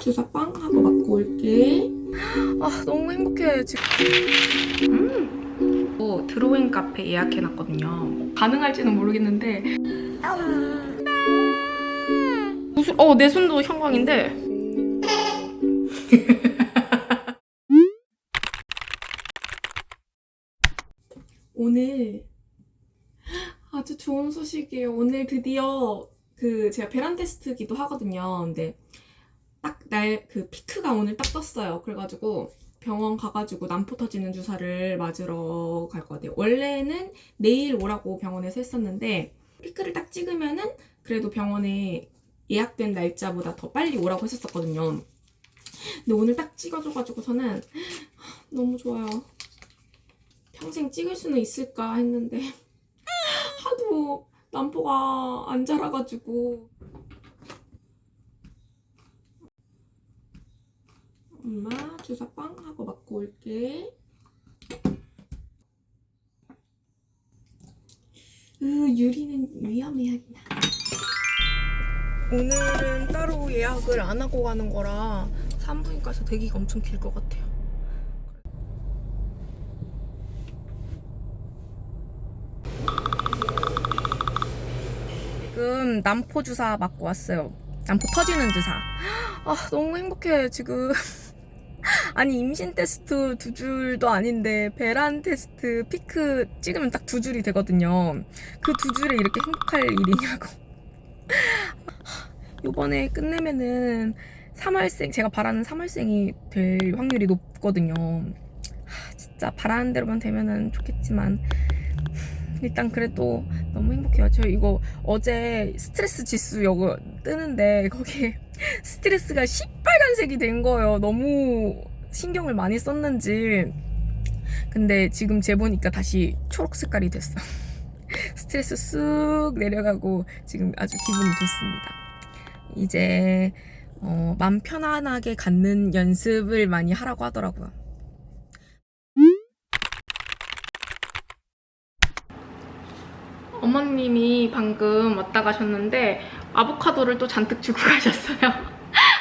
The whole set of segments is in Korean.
주사 빵 하고 맞고 올게. 아 너무 행복해 지금. 음. 또 드로잉 카페 예약해놨거든요. 가능할지는 모르겠는데. 무슨 어내 손도 형광인데. 오늘 아주 좋은 소식이에요. 오늘 드디어 그 제가 베란 테스트기도 하거든요. 근데 딱 날 그 피크가 오늘 딱 떴어요. 그래가지고 병원 가가지고 난포 터지는 주사를 맞으러 갈것 같아요. 원래는 내일 오라고 병원에서 했었는데 피크를 딱 찍으면은 그래도 병원에 예약된 날짜보다 더 빨리 오라고 했었거든요. 근데 오늘 딱 찍어줘가지고서는 너무 좋아요. 평생 찍을 수는 있을까 했는데 하도 남포가 안 자라가지고 엄마 주사 빵 하고 맞고 올게 으 유리는 위험해야 오늘은 따로 예약을 안 하고 가는 거라 산부인과에서 대기가 엄청 길 것 같아요. 지금 남포 주사 맞고 왔어요. 남포 터지는 주사. 아 너무 행복해 지금. 아니 임신 테스트 두 줄도 아닌데 배란 테스트 피크 찍으면 딱 두 줄이 되거든요. 그 두 줄에 이렇게 행복할 일이냐고. 요번에 끝내면은 3월생 제가 바라는 3월생이 될 확률이 높거든요. 하, 진짜 바라는 대로만 되면은 좋겠지만 일단 그래도 너무 행복해요. 저 이거 어제 스트레스 지수 이거 뜨는데 거기에 스트레스가 시빨간색이 된 거예요. 너무 신경을 많이 썼는지. 근데 지금 재보니까 다시 초록 색깔이 됐어. 스트레스 쑥 내려가고 지금 아주 기분이 좋습니다. 이제 어, 맘 편안하게 갖는 연습을 많이 하라고 하더라고요. 어머님이 방금 왔다 가셨는데 아보카도를 또 잔뜩 주고 가셨어요.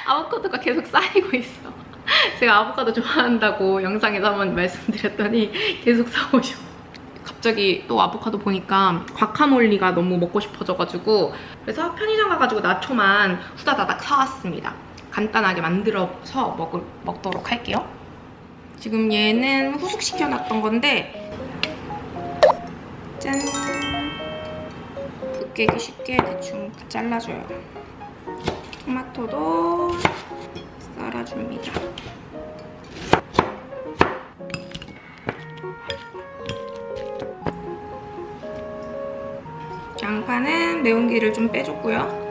아보카도가 계속 쌓이고 있어. 제가 아보카도 좋아한다고 영상에서 한번 말씀드렸더니 계속 사오셔. 갑자기 또 아보카도 보니까 과카몰리가 너무 먹고 싶어져가지고 그래서 편의점 가가지고 나초만 후다다닥 사왔습니다. 간단하게 만들어서 먹을, 먹도록 할게요. 지금 얘는 후숙시켜놨던 건데 짠! 붓 깨기 쉽게 대충 잘라줘요. 토마토도 썰어줍니다. 양파는 매운기를 좀 빼줬고요.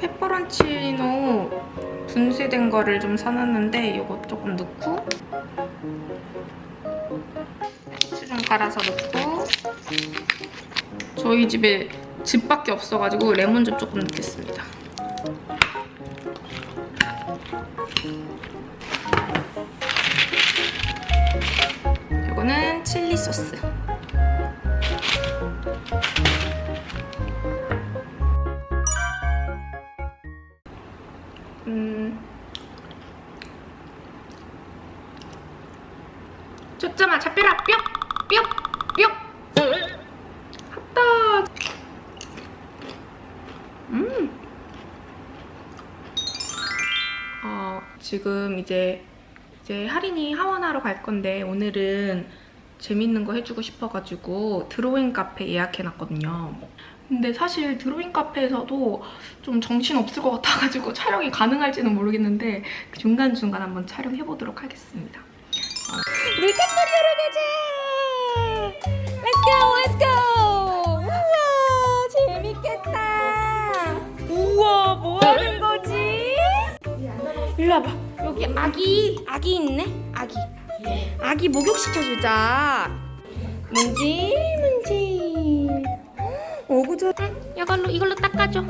페퍼론치노 분쇄된 거를 좀 사놨는데 이거 조금 넣고 후추 좀 갈아서 넣고 저희 집에 즙밖에 없어가지고 레몬즙 조금 넣겠습니다. 이거는 칠리 소스. 음. 초점아 잡혀라 뿅! 뿅! 뿅! 핫다 음. 어, 지금 이제 이제 할인이 하원하러 갈 건데 오늘은 재밌는 거 해주고 싶어가지고 드로잉 카페 예약해놨거든요. 근데 사실 드로잉 카페에서도 좀 정신 없을 것 같아가지고 촬영이 가능할지는 모르겠는데 그 중간중간 한번 촬영해보도록 하겠습니다. 물감놀이 하러 와봐. 여기 아기, 아기 있네? 아기. 아기 목욕 시켜주자. 문지, 문지. 어구, 저. 응, 이걸로, 이걸로 닦아줘.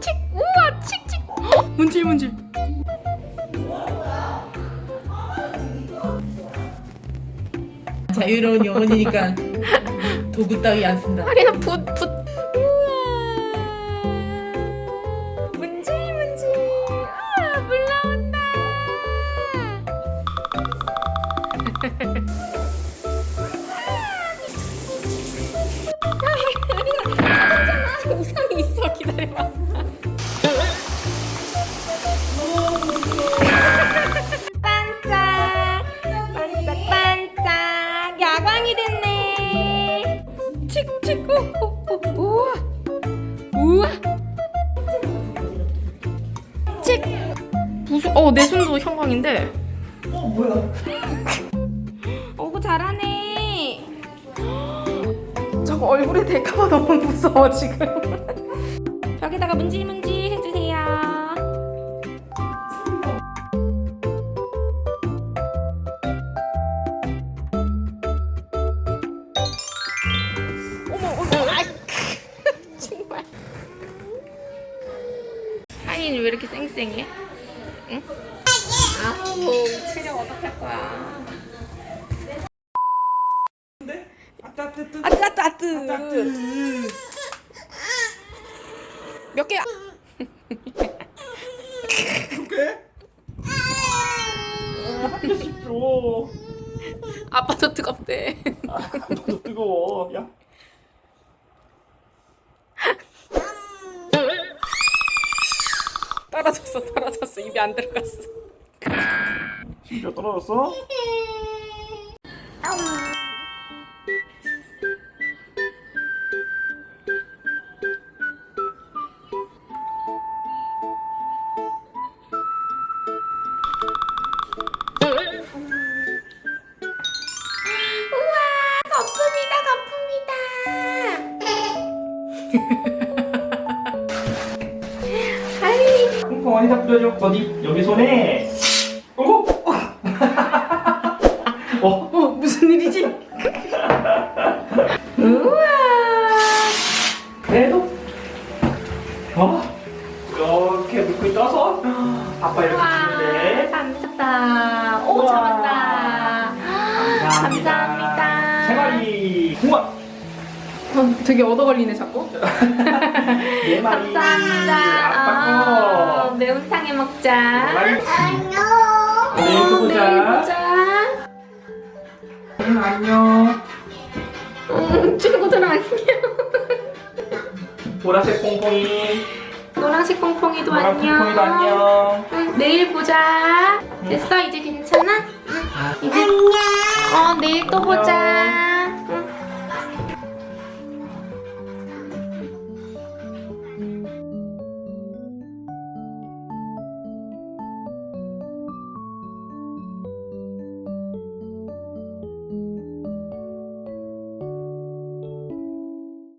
칙! 우와, 칙칙! 헉, 문질, 문질. 제 자유로운 영혼이니까 도구 따위 안 쓴다. 하리나 붓, 붓. 기다려봐. 반짝. 야광이 됐네. 어내 손도 형광인데 어 뭐야? 얼굴에 대까봐 너무 무서워 지금. 벽에다가 문질문질 해주세요. 어머 어머 아 정말. 하인 왜 이렇게 쌩쌩해? 응? 아우 체력 어떡할 거야? 아따 뜨뜨. 아뜨. 아뜨 아뜨 아 따뜨. 몇 개야? 그래? 한 개씩 줘. 아빠도 뜨겁대 너도 뜨거워. 야. 떨어졌어 떨어졌어 입에 안 들어갔어 심지어 떨어졌어? 콩콩 어디 잡혀줘? 어디? 여기 손에. 오! 어? 어 무슨 일이지? 우와 그래도. 어? 이렇게 물고 떠서 아빠 이렇게 어, 되게 얻어 걸리네 자꾸 네 마리. 감사합니다 아빠 어, 거. 매운탕에 네 먹자 마리. 어, 내일 또 보자. 내일 보자 응, 안녕. 음, 친구들 안녕 보라색 콩콩이. 노란색 콩콩이도 노란 안녕 안녕. 응, 내일 보자 됐어 이제 괜찮아? 응, 이제 안녕 어 내일 또 보자